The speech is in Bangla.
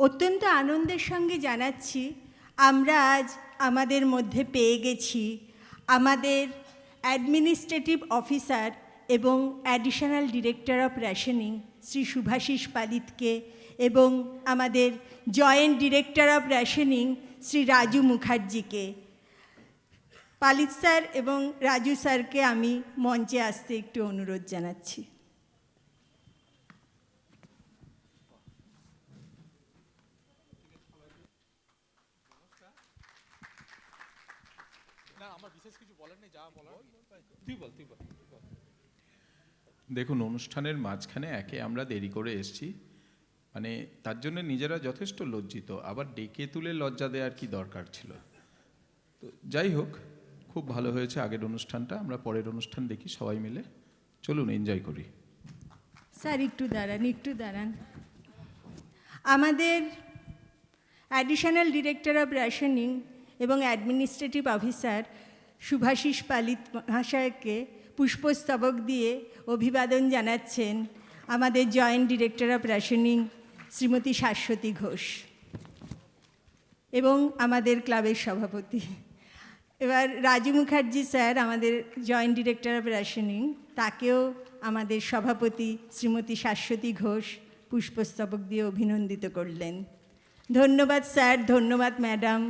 অত্যন্ত আনন্দের সঙ্গে জানাচ্ছি, আমরা আজ আমাদের মধ্যে পেয়ে গেছি আমাদের অ্যাডমিনিস্ট্রেটিভ অফিসার এবং additional director of rationing Shri Subhashis পালিতকে এবং আমাদের joint director of rationing Shri Raju মুখার্জিকে। Palit sir এবং রাজু স্যারকে আমি মঞ্চে আসতে একটু অনুরোধ জানাচ্ছি। দেখুন অনুষ্ঠানের মাঝখানে একে আমরা দেরি করে এসেছি। মানে তার জন্য নিজেরা যথেষ্ট লজ্জিত আবার ডেকে তুলে লজ্জা দেওয়ার কি দরকার ছিল? তো যাই হোক খুব ভালো হয়েছে আগের অনুষ্ঠানটা আমরা পরের অনুষ্ঠান দেখি সবাই মিলে। চলুন এনজয় করি। স্যার একটু দাঁড়ান একটু দাঁড়ান। আমাদের অ্যাডিশনাল ডিরেক্টর অফ রেশনিং এবং অ্যাডমিনিস্ট্রেটিভ অফিসার শুভাশিস পালিত মহাশয়কে পুষ্পস্তবক দিয়ে অভিবাদন জানাচ্ছেন আমাদের joint director of rationing Shrimati Shashwati Ghosh এবং আমাদের ক্লাবের সভাপতি। এবার রাজু মুখার্জি স্যার, আমাদের জয়েন্ট ডিরেক্টর অফ রেশনিং তাকেও আমাদের সভাপতি শ্রীমতী শাশ্বতী ঘোষ পুষ্পস্তবক দিয়ে অভিনন্দিত করলেন। ধন্যবাদ স্যার, ধন্যবাদ ম্যাডাম।